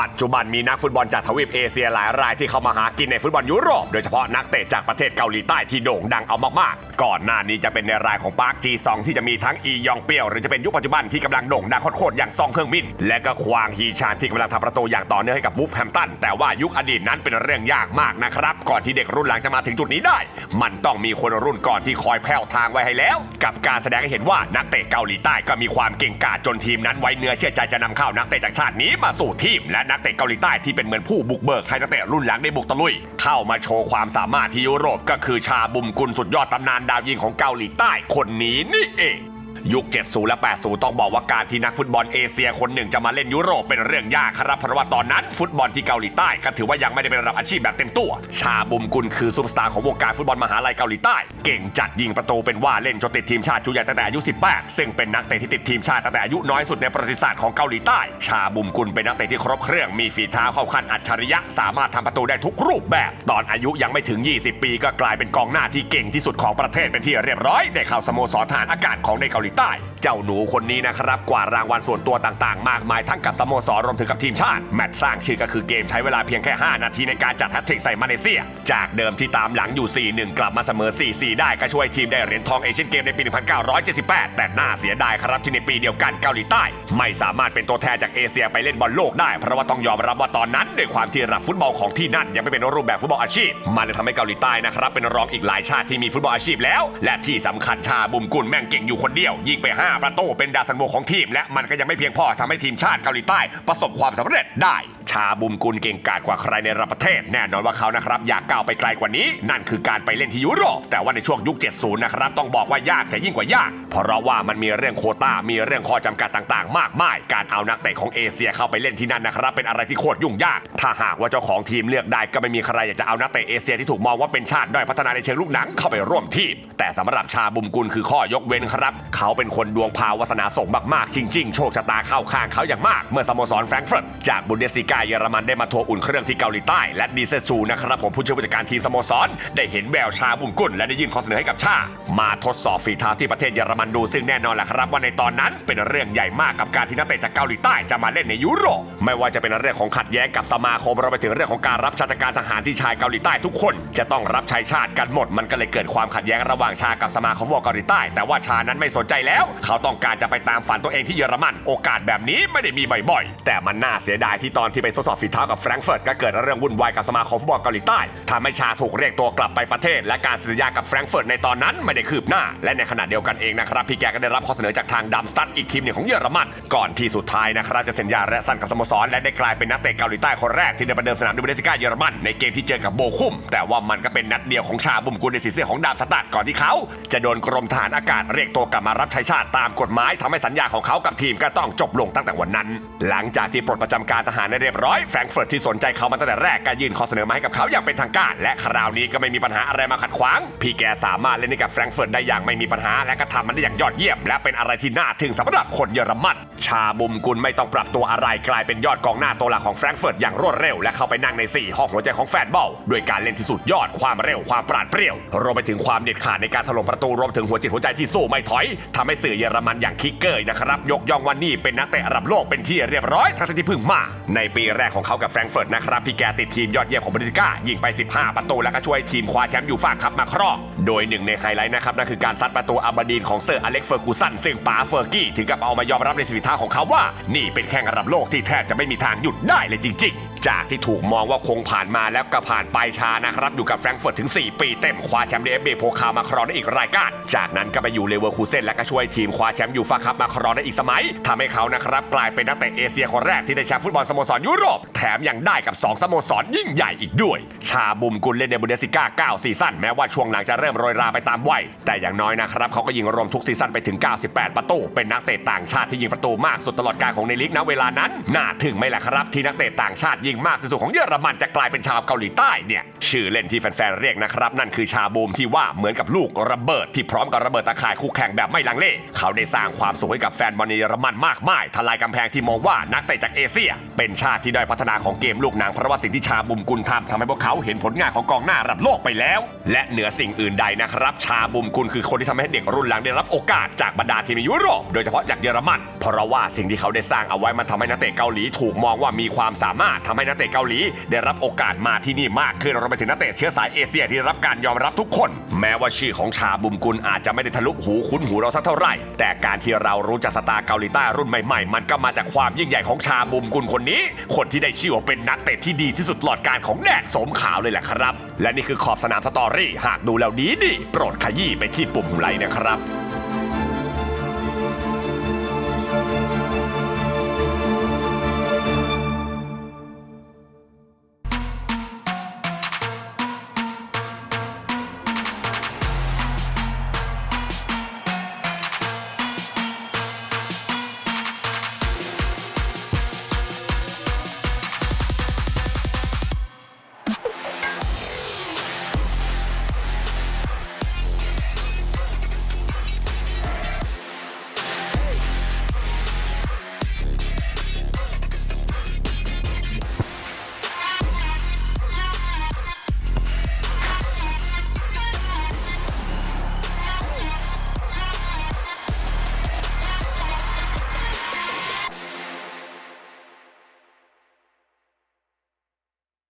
ปัจจุบันมีนักฟุตบอลจากทวีปเอเชียหลายรายที่เข้ามาหากินในฟุตบอลยุโรป โดยเฉพาะนักเตะจากประเทศเกาหลีใต้ที่โด่งดังเอามากๆ ก่อนหน้านี้จะเป็นในรายของปาร์คจีซองที่จะมีทั้งอียองเปียว หรือจะเป็นยุคปัจจุบันที่กำลังโด่งดังโคตรๆอย่างซองเคิงมินและก็ควางฮีชานที่กำลังทำประตูอย่างต่อเนื่องให้กับวูฟแฮมตันแต่ว่ายุคอดีตนั้นเป็นเรื่องยากมากนะครับก่อนที่เด็กรุ่นหลังจะมาถึงจุดนี้ได้ มันต้องมีคนรุ่นก่อนที่คอยแผ่วทางไว้ให้แล้ว กับการแสดงให้เห็นว่านักเตะเกาหลีใต้ก็มีความเก่งกาจจนทีมนั้นไว้เนื้อเชื่อใจจะนำเข้านักเตะจากชาตินี้มาสู่ทีมและนักเตะเกาหลีใต้ที่เป็นเหมือนผู้บุกเบิกให้นักเตะรุ่นหลังได้บุกตะลุย เข้ามาโชว์ความสามารถที่ยุโรปก็คือชาบุมกุลสุดยอดตำนานดาวยิงของเกาหลีใต้คนนี้นี่เอง ยุค70และ80ต้องบอกว่าการที่นักฟุตบอลเอเชียคนหนึ่งจะมาเล่นยุโรปเป็นเรื่องยากครับเพราะว่าตอนนั้นฟุตบอลที่เกาหลีใต้ก็ถือว่ายังไม่ได้เป็นระดับอาชีพแบบเต็มตัว ชาบุมกุลคือซุปเปอร์สตาร์ของวงการฟุตบอลมหาลัยเกาหลีใต้ เก่งจัดยิงประตูเป็นว่าเล่นจนติดทีมชาติชุดใหญ่ตั้งแต่อายุ 18 ซึ่งเป็นนักเตะที่ติดทีมชาติตั้งแต่อายุน้อยสุดในประวัติศาสตร์ของเกาหลีใต้ ชาบุมกุลเป็นนักเตะที่ครบเครื่องมีฝีเท้าเข้าขั้นอัจฉริยะ สามารถทำประตูได้ทุกรูปแบบ ตอนอายุยังไม่ถึง 20 ปี ก็กลายเป็นกองหน้าที่เก่งที่สุดของประเทศเป็นที่เรียบร้อยได้เข้าสโมสรทหารอากาศของในเกาหลีใต้ เจ้าหนูคนนี้นะครับ กว่ารางวัลส่วนตัวต่างๆ มากมายทั้งกับสโมสรรวมถึงกับทีมชาติ แมตช์สร้างชื่อก็คือเกมใช้เวลาเพียงแค่ 5 นาทีในการจัดแฮตทริกใส่มาเลเซีย จากเดิมที่ตามหลังอยู่ 4-1 กลับมาเสมอ 4-4 ได้ก็ช่วยทีมได้เหรียญทองเอเชียนเกมในปี 1978 แต่น่าเสียดายครับที่ในปีเดียวกันเกาหลีใต้ ไม่สามารถเป็นตัวแทนจากเอเชียไปเล่นบอลโลกได้เพราะว่าต้องยอมรับว่าตอนนั้นด้วยความที่ระดับฟุตบอลของที่นั่นยังไม่เป็นรูปแบบฟุตบอลอาชีพ มันเลยทำให้เกาหลีใต้นะครับเป็นรองอีกหลายชาติที่มีฟุตบอลอาชีพแล้ว และที่สำคัญชาบุมกุลแม่งเก่งอยู่คนเดียวยิงไป 5 ประตูเป็นดาวซันโวของทีม และมันก็ยังไม่เพียงพอทำให้ทีมชาติเกาหลีใต้ประสบความสำเร็จได้าบุมกุลเก่งกาจกว่าใครในระประเทศ แน่นอนว่าเขานะครับอยากก้าวไปไกลกว่านี้ นั่นคือการไปเล่นที่ยุโรป แต่ว่าในช่วงยุค 70 นะครับ ต้องบอกว่ายากเสียยิ่งกว่ายาก เพราะว่ามันมีเรื่องโคต้ามีเรื่องข้อจำกัดต่างๆ มากมาย การเอานักเตะของเอเชียเข้าไปเล่นที่นั่นนะครับ เป็นอะไรที่โคตรยุ่งยาก ถ้าหากว่าเจ้าของทีมเลือกได้ก็ไม่มีใครอยากจะเอานักเตะเอเชียที่ถูกมองว่าเป็นชาติด้อยพัฒนาในเชิงลูกหนังเข้าไปร่วมทีมแต่สำหรับชาบุมกุลคือข้อยกเว้นครับ เขาเป็นคนดวงพาวาสนาส่งมากๆ จริง ๆ โชคชะตาเข้าข้างเขาอย่างมาก เมื่อสโมสรแฟรงก์เฟิร์ตจากบุนเดสซิกาเยอรมันได้มาทัวร์อุ่นเครื่องที่เกาหลีใต้ และดีเซซูนะครับผมผู้ช่วยผู้จัดการทีมสโมสร ได้เห็นแววชาบุมกุลและได้ยื่นข้อเสนอให้กับชา มาทดสอบฝีเท้าที่ประเทศเยอรมันดูซึ่งแน่นอนแหละครับว่าในตอนนั้นเป็นเรื่องใหญ่มากกับการที่นักเตะจากเกาหลีใต้จะมาเล่นในยุโรปไม่ว่าจะเป็นเรื่องของขัดแย้งกับสมาคมเราไปถึงเรื่องของการรับชาติการทหารที่ชายเกาหลีใต้ทุกคน จะต้องรับใช้ชาติกันหมด มันก็เลยเกิดความขัดแย้งระหว่างชากับสมาคมฟุตบอเกาหลีใต้ แต่ว่าชานั้นไม่สนใจแล้ว เขาต้องการจะไปตามฝันตัวเองที่เยอรมัน โอกาสแบบนี้ไม่ได้มีบ่อยๆ แต่มันน่าเสียดายที่ตอนที่ไปทดสอบฝีเท้ากับแฟรงก์เฟิร์ตก็เกิดเรื่องวุ่นวายกับสมาคมฟุตบอลเกาหลีใต้ทำให้ชาถูกเรียกตัวกลับไปประเทศ และการสัญญากับแฟรงก์เฟิร์ตในตอนนั้นไม่ได้คืบหน้า และในขณะเดียวกันเองนะครับพี่แกก็ได้รับข้อเสนอจากทางดัมสตัดอีกทีมหนึ่งของเยอรมันก่อนที่สุดท้ายนะครับจะเซ็นสัญญาและสั้นกับสโมสรและได้กลายเป็นนักเตะเกาหลีใต้คนแรกที่ได้ประเดิมสนามดูเบนเดสกาเยอรมันในเกมที่เจอกับโบคุมแต่ว่ามันก็เป็นนัดเดียวของชาบุมกุลในสีเสื้อของดามสตัดก่อนที่เขาจะโดนกรมทหารอากาศเรียกตัวกลับมารับใช้ชาติตามกฎหมายทำให้สัญญาของเขากับทีมก็ต้องจบลงตั้งแต่วันนั้น หลังจากที่ปลดประจำการทหารได้เรียบร้อยแฟรงก์เฟิร์ตที่สนใจเขามาตั้งแต่แรกก็ยื่นข้อเสนอมาให้กับเขาอย่างเป็นทางการ และคราวนี้ก็ไม่มีปัญหาอะไรมาขัดขวาง พี่แกสามารถเล่นให้กับแฟรงก์เฟิร์ตได้อย่างไม่มีปัญหาและก็ทำมันได้อย่างยอดเยี่ยม และเป็นอะไรที่น่าทึ่งสำหรับคนเยอรมันชาบุมกุลไม่ต้องปรับตัวอะไรกลายเป็นยอดกองหน้าตัวหลักของแฟรงก์เฟิร์ตอย่างรวดเร็วและเข้าไปนั่งใน 4 ห้องหัวใจของแฟนบอลด้วยการเล่นที่สุดยอดความเร็วความปราดเปรี้ยวรวมไปถึงความเด็ดขาดในการถล่มประตูรวมถึงหัวจิตหัวใจที่สู้ไม่ถอยทำให้สื่อเยอรมันอย่างคิกเกอร์นะครับยกย่องว่านี่เป็นนักเตะระดับโลกเป็นที่เรียบร้อยทั้งที่เพิ่งมาในปีแรกของเขากับแฟรงก์เฟิร์ตนะครับพี่แกติดทีมยอดเยี่ยมของบริก้ายิงไป 15 ประตูแล้วก็ช่วยทีมคว้าแชมป์ยูฟ่าคัพมาครองโดยหนึ่งในไฮไลท์นะครับนั่นคือการซัดประตูอาบาดีนของเซอร์อเล็กเฟอร์กูสันซึ่งป๋าเฟอร์กี้ถึงกับเอามายอมรับในสวิท้าของเขาว่า นี่เป็นแข่งระดับโลกที่แทบจะไม่มีทางหยุดได้เลยจริง ๆ จากที่ถูกมองว่าคงผ่านมาแล้วก็ผ่านไปช้านะครับ อยู่กับแฟรงก์เฟิร์ตถึง 4 ปีเต็มคว้าแชมป์เดฟเบโพคามาครองได้อีกรายการ จากนั้นก็ไปอยู่เลเวอร์คูเซนและก็ช่วยทีมคว้าแชมป์ยูฟ่าคัพมาครองได้อีกสมัยทำให้เขานะครับกลายเป็นนักเตะเอเชียคนแรกที่ได้แชมป์ฟุตบอลสโมสรยุโรป แถมยังได้กับ 2 สโมสรยิ่งใหญ่อีกด้วย ชาบุมกุลเล่นในบุนเดสซิก้า9ซีซั่นแม้ว่าช่วงหลังจะเริ่มโรยราไปตามวัยแต่อย่างน้อยนะครับเขาก็ยิงรวมทุกซีซั่นไปถึง 98 ประตู เป็นนักเตะต่างชาติที่ยิงประตูมากสุดตลอดกาลของในลีกณเวลานั้นน่าถึงไหมล่ะครับที่นักเตะต่างชาติยิงงมากที่สุดของเยอรมันจะกลายเป็นชาวเกาหลีใต้เนี่ยชื่อเล่นที่แฟนๆเรียกนะครับ นั่นคือชาบูมที่ว่าเหมือนกับลูกระเบิดที่พร้อมกับระเบิดตะข่ายคู่แข่งแบบไม่ลังเลเขาได้สร้างความสุขให้กับแฟนบอลเยอรมันมากมายทลายกำแพงที่มองว่านักเตะจากเอเชีย เป็นชาติที่ได้พัฒนาของเกมลูกหนังเพราะว่าสิ่งที่ชาบูมกุลทำทำให้พวกเขาเห็นผลงานของกองหน้าระดับโลกไปแล้ว และเหนือสิ่งอื่นใดนะครับ ชาบูมกุลคือคนที่ทำให้เด็กรุ่นหลังได้รับโอกาสจากบรรดาทีมยุโรปโดยเฉพาะจากเยอรมัน เพราะว่าสิ่งที่เขาได้สร้างเอาไว้มันทำให้นักเตะเกาหลีถูกมองว่ามีความสามารถทำให้นักเตะเกาหลี ได้รับโอกาสมาที่นี่มากขึ้นรวมไปถึงนักเตะเชื้อสายเอเชียที่รับการยอมรับทุกคน แม้ว่าชื่อของชาบุมกุลอาจจะไม่ได้ทะลุหูคุ้นหูเราสักเท่าไหร่ แต่การที่เรารู้จักสตาร์เกาหลีใต้รุ่นใหม่ๆ มันก็มาจากความยิ่งใหญ่ของชาบุมกุลคนนี้ คนที่ได้ชื่อว่าเป็นนักเตะที่ดีที่สุดตลอดการของแดนสมขาวเลยแหละครับ และนี่คือขอบสนามสตอรี่ หากดูแล้วดีดีโปรดขยี้ไปที่ปุ่มไลค์นะครับ